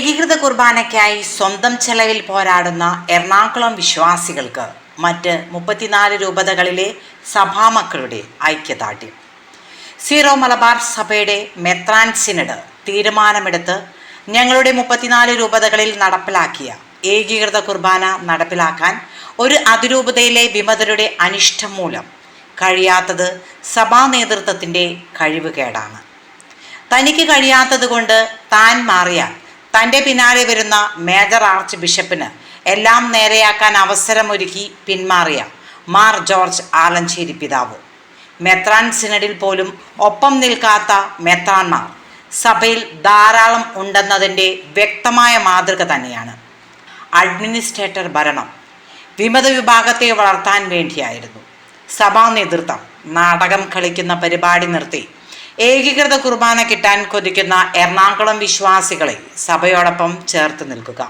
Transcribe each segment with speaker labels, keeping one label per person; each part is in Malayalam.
Speaker 1: കുർബാനയ്ക്കായി സ്വന്തം ചെലവിൽ പോരാടുന്ന എറണാകുളം വിശ്വാസികൾക്ക് മറ്റ് മുപ്പത്തിനാല് രൂപതകളിലെ സഭാമക്കളുടെ ഐക്യദാർഢ്യം. സീറോ മലബാർ സഭയുടെ മെത്രാൻ സിനഡ് തീരുമാനമെടുത്ത് ഞങ്ങളുടെ മുപ്പത്തിനാല് രൂപതകളിൽ നടപ്പിലാക്കിയ ഏകീകൃത കുർബാന നടപ്പിലാക്കാൻ ഒരു അതിരൂപതയിലെ വിമതരുടെ അനിഷ്ടം മൂലം കഴിയാത്തത് സഭാ നേതൃത്വത്തിന്റെ കഴിവുകേടാണ്. തനിക്ക് കഴിയാത്തത് കൊണ്ട് താൻ മാറിയാൽ തന്റെ പിന്നാലെ വരുന്ന മേജർ ആർച്ച് ബിഷപ്പിന് എല്ലാം നേരെയാക്കാൻ അവസരമൊരുക്കി പിന്മാറിയ മാർ ജോർജ് ആലഞ്ചേരി പിതാവ്. മെത്രാൻ സിനഡിൽ പോലും ഒപ്പം നിൽക്കാത്ത മെത്രാൻമാർ സഭയിൽ ധാരാളം ഉണ്ടെന്നതിന്റെ വ്യക്തമായ മാതൃക തന്നെയാണ്. അഡ്മിനിസ്ട്രേറ്റർ ഭരണം വിമത വിഭാഗത്തെ വളർത്താൻ വേണ്ടിയായിരുന്നു. സഭാ നേതൃത്വം നാടകം കളിക്കുന്ന പരിപാടി നിർത്തി ഏകീകൃത കുർബാന കിട്ടാൻ കൊതിക്കുന്ന എറണാകുളം വിശ്വാസികളെ സഭയോടൊപ്പം ചേർത്ത് നിൽക്കുക.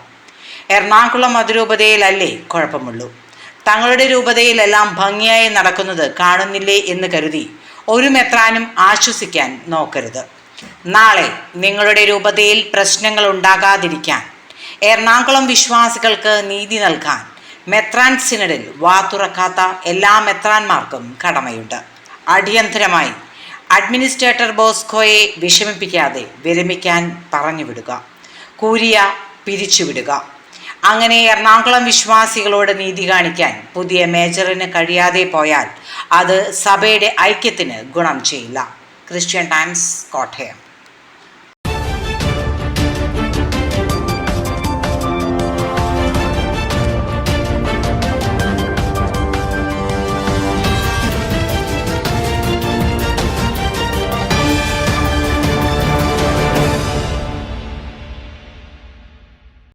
Speaker 1: എറണാകുളം അതിരൂപതയിലല്ലേ കുഴപ്പമുള്ളൂ. തങ്ങളുടെ രൂപതയിലെല്ലാം ഭംഗിയായി നടക്കുന്നത് കാണുന്നില്ലേ എന്ന് കരുതി ഒരു മെത്രാനും ആശ്വസിക്കാൻ നോക്കരുത്. നാളെ നിങ്ങളുടെ രൂപതയിൽ പ്രശ്നങ്ങൾ ഉണ്ടാകാതിരിക്കാൻ എറണാകുളം വിശ്വാസികൾക്ക് നീതി നൽകാൻ മെത്രാൻ സിനഡിൽ വാതുറക്കാത്ത എല്ലാ മെത്രാന്മാർക്കും കടമയുണ്ട്. അടിയന്തരമായി അഡ്മിനിസ്ട്രേറ്റർ ബോസ്കോയെ വിഷമിപ്പിക്കാതെ വിരമിക്കാൻ പറഞ്ഞു വിടുക. കൂരിയ പിരിച്ചുവിടുക അങ്ങനെ എറണാകുളം വിശ്വാസികളോട് നീതി കാണിക്കാൻ പുതിയ മേജറിന് കഴിയാതെ പോയാൽ അത് സഭയുടെ ഐക്യത്തിന് ഗുണം ചെയ്യില്ല. Christian Times Kottayam.